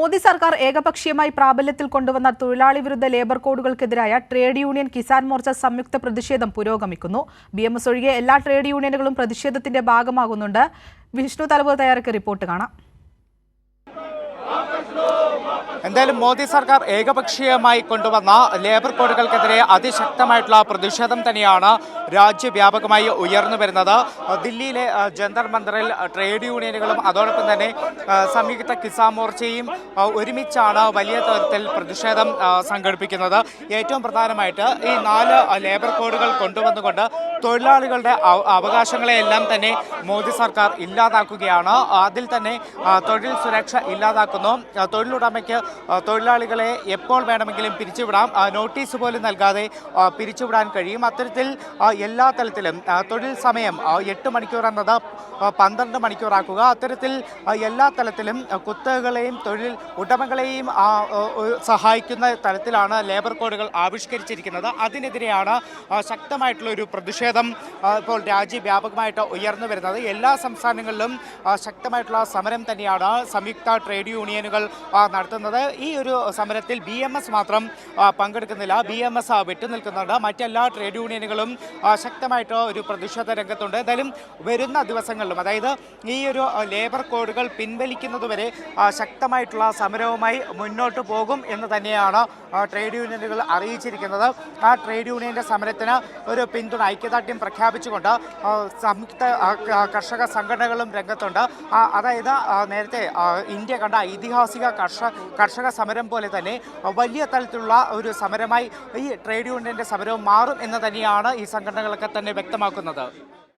മോദി സർക്കാർ ഏകപക്ഷീയമായി പ്രാബല്യത്തിൽ കൊണ്ടുവന്ന തൊഴിലാളി വിരുദ്ധ ലേബർ കോഡുകൾക്കെതിരായ ട്രേഡ് യൂണിയൻ കിസാൻ മോർച്ച സംയുക്ത പ്രതിഷേധം പുരോഗമിക്കുന്നു. ബി എം എസ് ഒഴികെ എല്ലാ ട്രേഡ് യൂണിയനുകളും പ്രതിഷേധത്തിന്റെ ഭാഗമാകുന്നുണ്ട്. വിഷ്ണു തലവ് തയ്യാറാക്കിയ റിപ്പോർട്ട് കാണാം. എന്തായാലും മോദി സർക്കാർ ഏകപക്ഷീയമായി കൊണ്ടുവന്ന ലേബർ കോഡുകൾക്കെതിരെ അതിശക്തമായിട്ടുള്ള പ്രതിഷേധം തന്നെയാണ് രാജ്യവ്യാപകമായി ഉയർന്നു വരുന്നത്. ദില്ലിയിലെ ജന്തർ മന്ദറിൽ ട്രേഡ് യൂണിയനുകളും അതോടൊപ്പം തന്നെ സംയുക്ത കിസാൻ മോർച്ചയും ഒരുമിച്ചാണ് വലിയ തരത്തിൽ പ്രതിഷേധം സംഘടിപ്പിക്കുന്നത്. ഏറ്റവും പ്രധാനമായിട്ട് ഈ നാല് ലേബർ കോഡുകൾ കൊണ്ടുവന്നുകൊണ്ട് തൊഴിലാളികളുടെ അവ- അവകാശങ്ങളെയെല്ലാം തന്നെ മോദി സർക്കാർ ഇല്ലാതാക്കുകയാണ്. അതിൽ തന്നെ തൊഴിൽ സുരക്ഷ ഇല്ലാതാക്കുന്നു. തൊഴിലുടമയ്ക്ക് തൊഴിലാളികളെ എപ്പോൾ വേണമെങ്കിലും പിരിച്ചുവിടാം. നോട്ടീസ് പോലും നൽകാതെ പിരിച്ചുവിടാൻ കഴിയും. അത്തരത്തിൽ എല്ലാ തലത്തിലും തൊഴിൽ സമയം എട്ട് മണിക്കൂർ എന്നത് പന്ത്രണ്ട് മണിക്കൂറാക്കുക. അത്തരത്തിൽ എല്ലാ തലത്തിലും കുത്തകളെയും തൊഴിൽ ഉടമകളെയും സഹായിക്കുന്ന തലത്തിലാണ് ലേബർ കോഡുകൾ ആവിഷ്കരിച്ചിരിക്കുന്നത്. അതിനെതിരെയാണ് ശക്തമായിട്ടുള്ള ഒരു പ്രതിഷേധം ആ, ഇപ്പോൾ രാജ്യവ്യാപകമായിട്ട് ഉയർന്നു വരുന്നത്. എല്ലാ സംസ്ഥാനങ്ങളിലും ശക്തമായിട്ടുള്ള സമരം തന്നെയാണ് സംയുക്ത ട്രേഡ് യൂണിയനുകൾ നടത്തുന്നത്. ഈ ഒരു സമരത്തിൽ ബി മാത്രം പങ്കെടുക്കുന്നില്ല. ബി എം എസ് വിട്ടുനിൽക്കുന്നുണ്ട്. മറ്റെല്ലാ ട്രേഡ് യൂണിയനുകളും ശക്തമായിട്ട് ഒരു പ്രതിഷേധ രംഗത്തുണ്ട്. എന്തായാലും വരുന്ന ദിവസങ്ങളിലും അതായത് ഈ ഒരു ലേബർ കോഡുകൾ പിൻവലിക്കുന്നതുവരെ ശക്തമായിട്ടുള്ള സമരവുമായി മുന്നോട്ട് പോകും എന്ന് തന്നെയാണ് ട്രേഡ് യൂണിയനുകൾ അറിയിച്ചിരിക്കുന്നത്. ആ ട്രേഡ് യൂണിയന്റെ സമരത്തിന് ഒരു പിന്തുണ ഐക്യദാർഢ്യം പ്രഖ്യാപിച്ചുകൊണ്ട് സംയുക്ത കർഷക സംഘടനകളും രംഗത്തുണ്ട്. അതായത് നേരത്തെ ഇന്ത്യ കണ്ട ഐതിഹാസിക കർഷക കർഷക സമരം പോലെ തന്നെ വലിയ തലത്തിലുള്ള ഒരു സമരമായി ഈ ട്രേഡ് യൂണിയന്റെ സമരവും മാറും എന്ന് തന്നെയാണ് ഈ സംഘടനകളൊക്കെ തന്നെ വ്യക്തമാക്കുന്നത്.